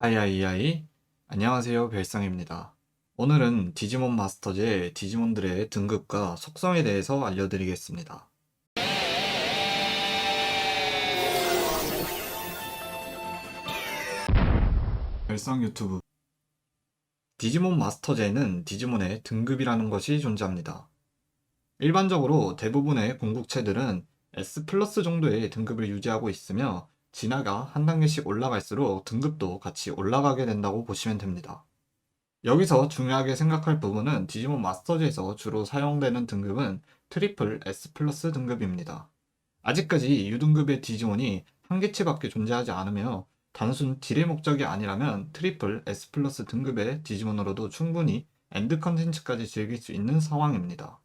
하이하이하이 안녕하세요 별상입니다. 오늘은 디지몬 마스터즈의 디지몬들의 등급과 속성에 대해서 알려드리겠습니다. 별상 유튜브 디지몬 마스터제에는 디지몬의 등급이라는 것이 존재합니다. 일반적으로 대부분의 궁극체들은 S 플러스 정도의 등급을 유지하고 있으며 진화가 한 단계씩 올라갈수록 등급도 같이 올라가게 된다고 보시면 됩니다. 여기서 중요하게 생각할 부분은 디지몬 마스터즈에서 주로 사용되는 등급은 트리플 S 플러스 등급입니다. 아직까지 U등급의 디지몬이 한 개체밖에 존재하지 않으며 단순 딜의 목적이 아니라면 트리플 S 플러스 등급의 디지몬으로도 충분히 엔드 컨텐츠까지 즐길 수 있는 상황입니다.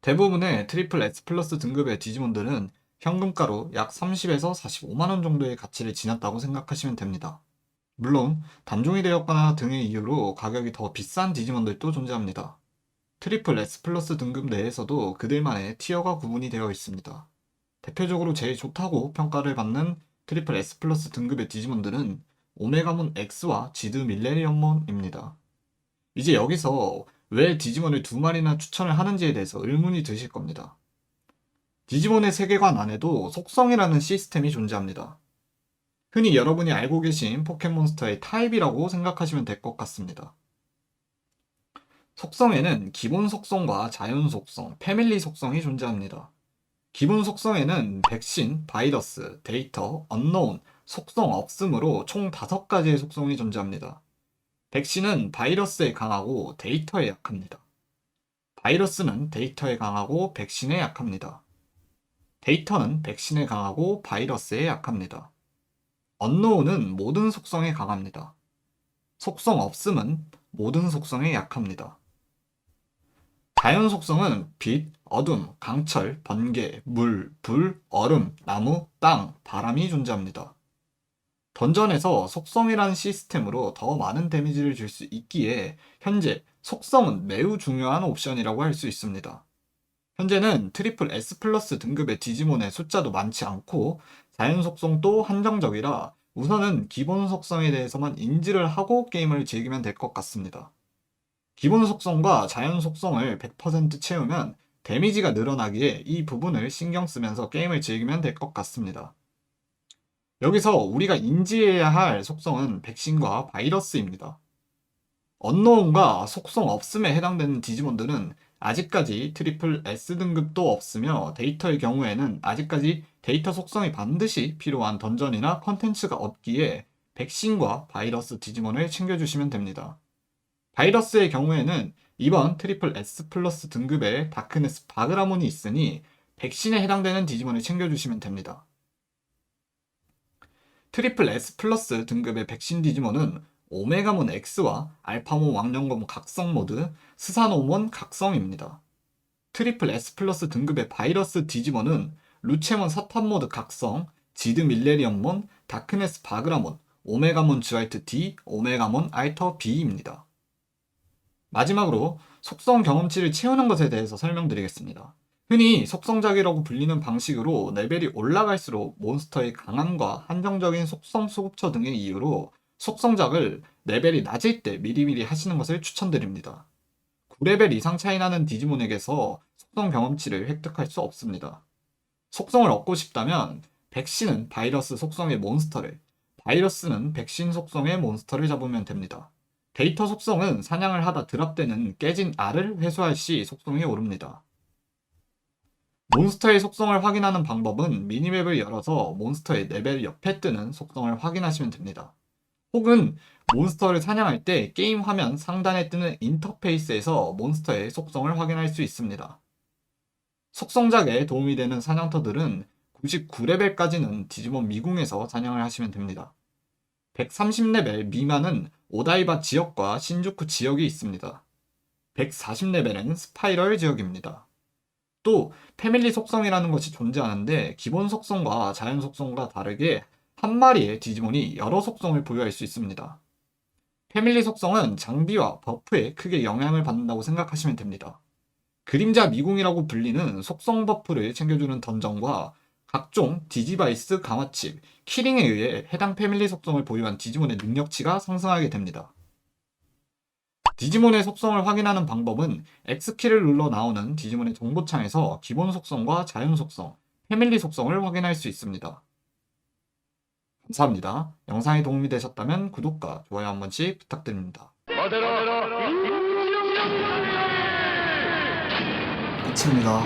대부분의 트리플 S 플러스 등급의 디지몬들은 현금가로 약 30에서 45만원 정도의 가치를 지녔다고 생각하시면 됩니다. 물론 단종이 되었거나 등의 이유로 가격이 더 비싼 디지몬들도 존재합니다. 트리플 S 플러스 등급 내에서도 그들만의 티어가 구분이 되어 있습니다. 대표적으로 제일 좋다고 평가를 받는 트리플 S 플러스 등급의 디지몬들은 오메가몬 X와 지드 밀레니엄몬입니다. 이제 여기서 왜 디지몬을 두 마리나 추천을 하는지에 대해서 의문이 드실 겁니다. 디지몬의 세계관 안에도 속성이라는 시스템이 존재합니다. 흔히 여러분이 알고 계신 포켓몬스터의 타입이라고 생각하시면 될 것 같습니다. 속성에는 기본 속성과 자연 속성, 패밀리 속성이 존재합니다. 기본 속성에는 백신, 바이러스, 데이터, 언노운, 속성 없음으로 총 5가지의 속성이 존재합니다. 백신은 바이러스에 강하고 데이터에 약합니다. 바이러스는 데이터에 강하고 백신에 약합니다. 데이터는 백신에 강하고 바이러스에 약합니다. 언노운은 모든 속성에 강합니다. 속성 없음은 모든 속성에 약합니다. 자연 속성은 빛, 어둠, 강철, 번개, 물, 불, 얼음, 나무, 땅, 바람이 존재합니다. 던전에서 속성이라는 시스템으로 더 많은 데미지를 줄 수 있기에 현재 속성은 매우 중요한 옵션이라고 할 수 있습니다. 현재는 트리플 S 플러스 등급의 디지몬의 숫자도 많지 않고 자연 속성도 한정적이라 우선은 기본 속성에 대해서만 인지를 하고 게임을 즐기면 될 것 같습니다. 기본 속성과 자연 속성을 100% 채우면 데미지가 늘어나기에 이 부분을 신경 쓰면서 게임을 즐기면 될 것 같습니다. 여기서 우리가 인지해야 할 속성은 백신과 바이러스입니다. 언노운과 속성 없음에 해당되는 디지몬들은 아직까지 트리플 S 등급도 없으며 데이터의 경우에는 아직까지 데이터 속성이 반드시 필요한 던전이나 컨텐츠가 없기에 백신과 바이러스 디지몬을 챙겨주시면 됩니다. 바이러스의 경우에는 이번 트리플 S 플러스 등급의 다크네스 바그라몬이 있으니 백신에 해당되는 디지몬을 챙겨주시면 됩니다. 트리플 S 플러스 등급의 백신 디지몬은 오메가몬 X와 알파몬 왕령검 각성 모드, 스사노몬 각성입니다. 트리플 S 플러스 등급의 바이러스 디지몬은 루체몬 사탄 모드 각성, 지드 밀레리엄몬, 다크네스 바그라몬, 오메가몬 주알트 D, 오메가몬 알터 B입니다. 마지막으로 속성 경험치를 채우는 것에 대해서 설명드리겠습니다. 흔히 속성작이라고 불리는 방식으로 레벨이 올라갈수록 몬스터의 강함과 한정적인 속성 수급처 등의 이유로 속성작을 레벨이 낮을 때 미리미리 하시는 것을 추천드립니다. 9레벨 이상 차이 나는 디지몬에게서 속성 경험치를 획득할 수 없습니다. 속성을 얻고 싶다면 백신은 바이러스 속성의 몬스터를, 바이러스는 백신 속성의 몬스터를 잡으면 됩니다. 데이터 속성은 사냥을 하다 드랍되는 깨진 알을 회수할 시 속성이 오릅니다. 몬스터의 속성을 확인하는 방법은 미니맵을 열어서 몬스터의 레벨 옆에 뜨는 속성을 확인하시면 됩니다. 혹은 몬스터를 사냥할 때 게임 화면 상단에 뜨는 인터페이스에서 몬스터의 속성을 확인할 수 있습니다. 속성작에 도움이 되는 사냥터들은 99레벨까지는 디지몬 미궁에서 사냥을 하시면 됩니다. 130레벨 미만은 오다이바 지역과 신주쿠 지역이 있습니다. 140레벨은 스파이럴 지역입니다. 또 패밀리 속성이라는 것이 존재하는데 기본 속성과 자연 속성과 다르게 한 마리의 디지몬이 여러 속성을 보유할 수 있습니다. 패밀리 속성은 장비와 버프에 크게 영향을 받는다고 생각하시면 됩니다. 그림자 미궁이라고 불리는 속성 버프를 챙겨주는 던전과 각종 디지바이스 강화칩, 키링에 의해 해당 패밀리 속성을 보유한 디지몬의 능력치가 상승하게 됩니다. 디지몬의 속성을 확인하는 방법은 X키를 눌러 나오는 디지몬의 정보창에서 기본 속성과 자연 속성, 패밀리 속성을 확인할 수 있습니다. 감사합니다. 영상이 도움이 되셨다면 구독과 좋아요 한 번씩 부탁드립니다. 끝입니다.